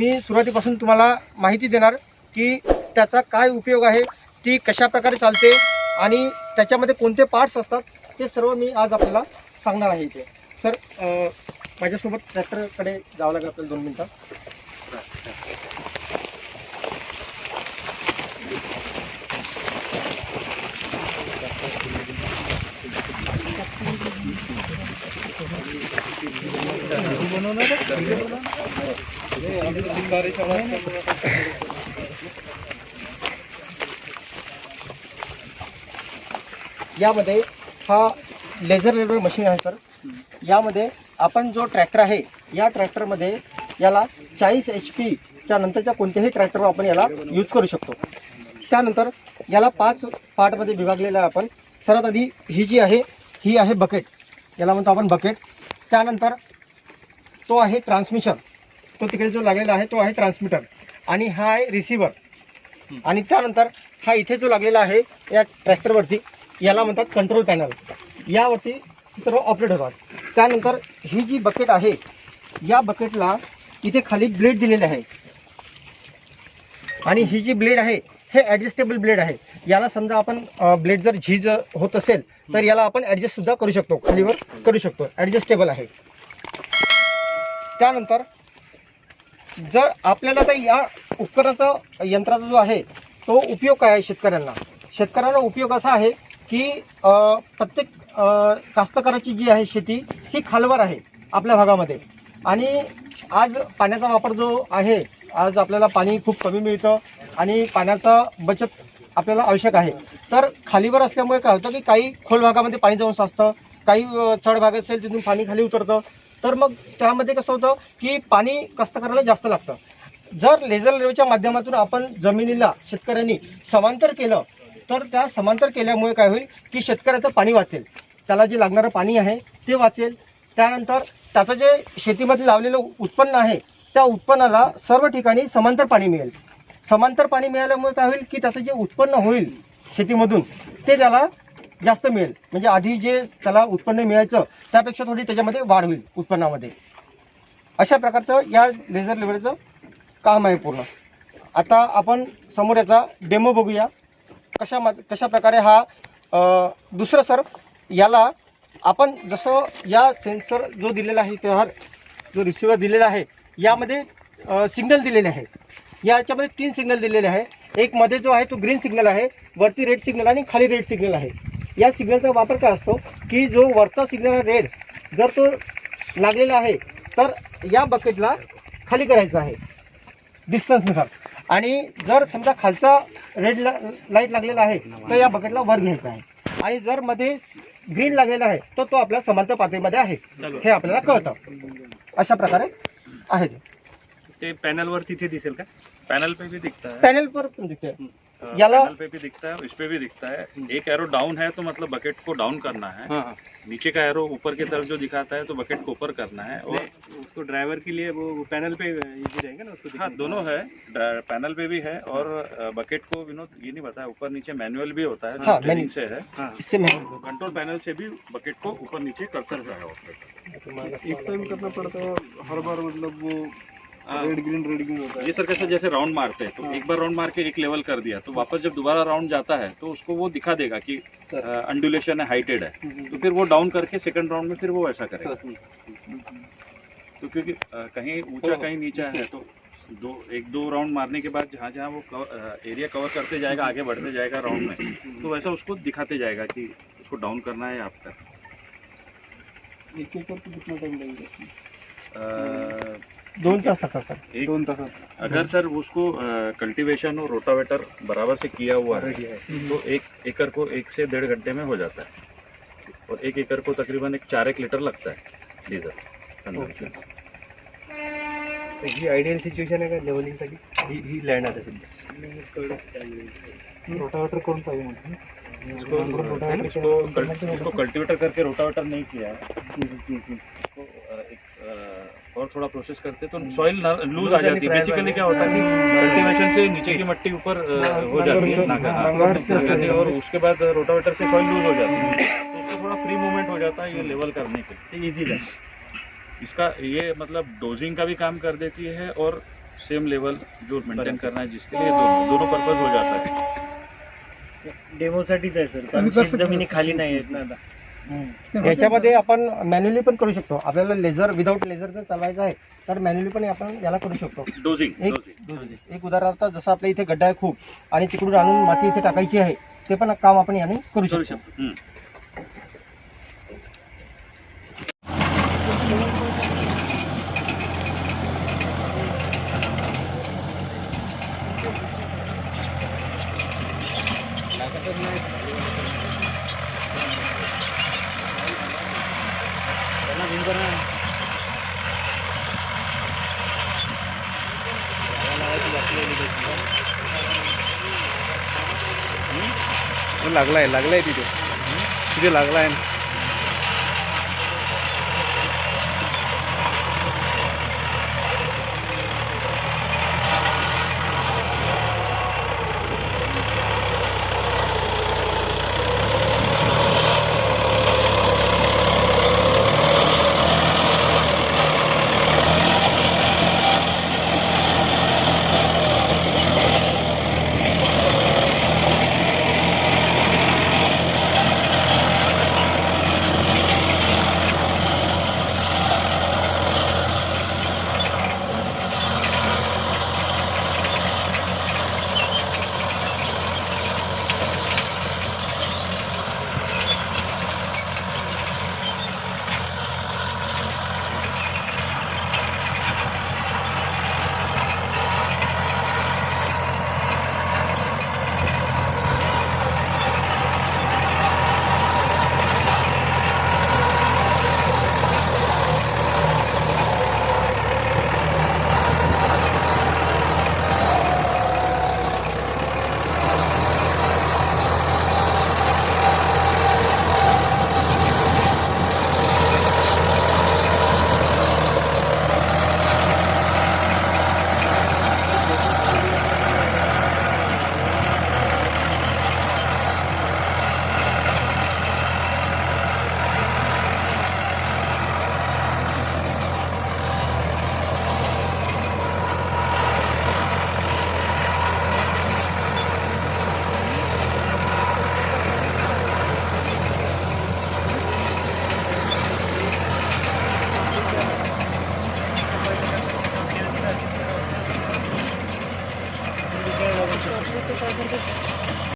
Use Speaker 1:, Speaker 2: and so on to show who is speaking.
Speaker 1: मी सुरुवातीपासून तुम्हाला माहिती देणार की त्याचा काय उपयोग आहे ती कशा प्रकारे चालते आणि त्याच्यामध्ये कोणते पार्ट्स असतात ते सर्व मी आज आपल्याला सांगणार आहे इथे. सर माझ्यासोबत ट्रॅक्टरकडे जावं लागेल आपल्याला दोन मिनटं. यामध्ये हा लेझर लेवल मशीन आहे सर यामध्ये आपण जो ट्रॅक्टर आहे या ट्रॅक्टरमध्ये याला चाळीस एच पीच्या नंतरच्या कोणत्याही ट्रॅक्टरवर आपण याला यूज करू शकतो. त्यानंतर याला पाच पार्टमध्ये विभागलेलं आहे आपण. सर्वात आधी ही जी आहे ही आहे बकेट याला म्हणतो आपण बकेट त्यानंतर तो आहे ट्रान्समिशन तो तिकडे जो लागलेला आहे तो आहे ट्रान्समिटर आणि हा आहे रिसिव्हर आणि त्यानंतर हा इथे जो लागलेला आहे या ट्रॅक्टरवरती याला म्हणतात कंट्रोल पॅनल यावरती सर्व ऑपरेट होतात त्यानंतर ही जी बकेट आहे या बकेटला इथे खाली ब्लेड दिलेले आहे. आणि ही जी ब्लेड आहे हे ॲडजस्टेबल ब्लेड आहे. याला समजा आपण ब्लेड जर झीज होत असेल तर याला आपण ॲडजस्टसुद्धा करू शकतो. खालीवर करू शकतो. ॲडजस्टेबल आहे. त्यानंतर जर आपल्याला तर या उपकरणाचा यंत्राचा जो आहे तो उपयोग काय आहे शेतकऱ्यांना? शेतकऱ्यांना उपयोग असा आहे की प्रत्येक कास्तकाराची जी आहे शेती ही खालवर आहे आपल्या भागामध्ये. आणि आज पाण्याचा वापर जो आहे आज आपल्याला पाणी खूप कमी मिळतं आणि पाण्याचा बचत आपल्याला आवश्यक आहे. तर खालीवर असल्यामुळे काय होतं की काही खोल भागामध्ये पाणी जाऊन साचतं काही चढ भाग असेल तिथून पाणी खाली उतरतं. तर मग त्यामध्ये कसं होतं की पाणी कष्टकऱ्याला जास्त लागतं. जर लेझर रेवच्या माध्यमातून आपण जमिनीला शेतकऱ्यांनी समांतर केलं तर त्या समांतर केल्यामुळे काय होईल की शेतकऱ्याचं पाणी वाचेल. त्याला जे लागणारं पाणी आहे ते वाचेल. त्यानंतर त्याचं जे शेतीमध्ये लावलेलं उत्पन्न आहे त्या उत्पन्नाला सर्व ठिकाणी समांतर पाणी मिळेल. समांतर पाणी मिळाल्यामुळे काय होईल की त्याचं जे उत्पन्न होईल शेतीमधून ते त्याला जास्त मिळेल. म्हणजे आधी जे त्याला उत्पन्न मिळायचं त्यापेक्षा थोडी त्याच्यामध्ये वाढ होईल उत्पन्नामध्ये. अशा प्रकारचं या लेझर लेवलचं काम आहे पूर्ण. आता आपण समोर याचा डेमो बघूया. कशा मा कशा प्रकारे हा दुसरं सर याला आपण जसं या सेन्सर जो दिलेला आहे त्या जो रिसिव्हर दिलेला आहे यामध्ये सिग्नल दिलेले आहे. याच्यामध्ये तीन सिग्नल दिलेले आहे. एक मध्ये जो आहे तो ग्रीन सिग्नल आहे वरती रेड सिग्नल आणि खाली रेड सिग्नल आहे. या सिग्नलचा वापर काय असतो की जो वरचा सिग्नल रेड जर तो लागलेला आहे तर या बकेटला खाली करायचं आहे. डिस्टन्सनुसार आणि जर समजा खालचा रेड लाइट लागलेला आहे तर या बकेटला वर घ्यायचा आहे. आणि जर मध्ये ग्रीन लागलेला आहे तर तो आपल्या समांतर पातळीमध्ये आहे. हे आपल्याला कळतं. अशा प्रकारे आहे ते.
Speaker 2: ते पॅनल वर तिथे दिसेल का? पैनल पे भी दिखता. है
Speaker 1: पॅनल पर पण दिसते याला-
Speaker 2: पैनल पे भी दिखता है इस पे भी दिखता है। एक एरो डाउन है तो मतलब बकेट को डाउन करना है।
Speaker 3: हाँ।
Speaker 2: नीचे का एरो ऊपर की तरफ़ जो दिखाता है तो बकेट को ऊपर करना है और
Speaker 3: उसको ड्राइवर के लिए वो पैनल पे इजी रहेगा ना उसको
Speaker 2: हाँ दोनों है। पैनल पे भी है और बकेट को विनोद ये नहीं बताया ऊपर नीचे मैनुअल भी होता है
Speaker 1: हाँ,
Speaker 2: से है।
Speaker 3: हाँ।
Speaker 1: इससे
Speaker 2: तो कंट्रोल पैनल से भी बकेट को ऊपर नीचे कर्सर है।
Speaker 3: एक टाइम करना पड़ता है हर बार मतलब वो
Speaker 2: हाँ।
Speaker 3: रेड ग्रीन रेड ग्रीन होता है।
Speaker 2: ये सर कैसे जैसे राउंड मारते हैं तो एक बार राउंड मार के एक लेवल कर दिया तो वापस जब दोबारा राउंड जाता है तो उसको वो दिखा देगा कि अंडुलेशन है हाइटेड है। तो फिर वो डाउन करके सेकंड राउंड में फिर वो ऐसा करेगा। तो क्योंकि कहीं ऊँचा कहीं नीचा है तो दो एक दो राउंड मारने के बाद जहाँ जहाँ वो कवर, एरिया कवर करते जाएगा आगे बढ़ते जाएगा राउंड में तो वैसा उसको दिखाते जाएगा कि उसको डाउन करना है आपका
Speaker 3: एक करके कितना टाइम लगेगा?
Speaker 1: दोन तास लागतात सर
Speaker 2: एक
Speaker 3: दोन तास
Speaker 2: अगर सर उसको कल्टीवेशन और रोटावेटर बराबर से किया हुआ है तो एक एकड़ को एक से डेढ़ घंटे में हो जाता है। और एक एकड़ को तकरीबन एक चार एक लीटर लगता है डीजल consumption.
Speaker 3: ही आयडियल सिच्युएशन आहे का लेवलिंगसाठी ही ही लँड आता सध्या. रोटावेटर करून पाहिजे म्हणतो
Speaker 2: इसको इसको कल- इसको कल्टीवेटर करके रोटावेटर नहीं किया है। इसको अ, एक और थोड़ा प्रोसेस करते तो सॉइल लूज आ जाती है। बेसिकली क्या होता है कि कल्टीवेशन से नीचे की मिट्टी ऊपर हो जाती है नागा- नागा- नागाती है। और उसके बाद रोटावेटर से सॉइल लूज हो जाती है। तो उसको थोड़ा फ्री मूवमेंट हो जाता है ये लेवल करने के लिए। ईजी है। इसका ये मतलब डोजिंग का भी काम कर देती है और सेम लेवल जो मेंटेन करना है जिसके लिए दोनों दोनों पर्पज हो जाता है।
Speaker 4: डेमोसाठीच आहे सर कारण जमिनी खाली नाही आहेत ना आता
Speaker 1: याच्यामध्ये आपण मॅन्युअली पण करू शकतो. आपल्याला लेझर विदाऊट लेझर जर चालवायचं आहे तर मॅन्युअली पण आपण याला करू शकतो.
Speaker 2: डोजिंग
Speaker 1: एक
Speaker 2: डोजिंग
Speaker 1: एक उदाहरणार्थ जसं आपल्या इथे गड्डा आहे खूप आणि तिकडून आणून माती इथे टाकायची आहे ते पण काम आपण याने करू
Speaker 2: करू
Speaker 1: शकतो.
Speaker 2: शकतो
Speaker 3: लागलाय लागलाय तिथे. तिथे लागलाय
Speaker 4: ना.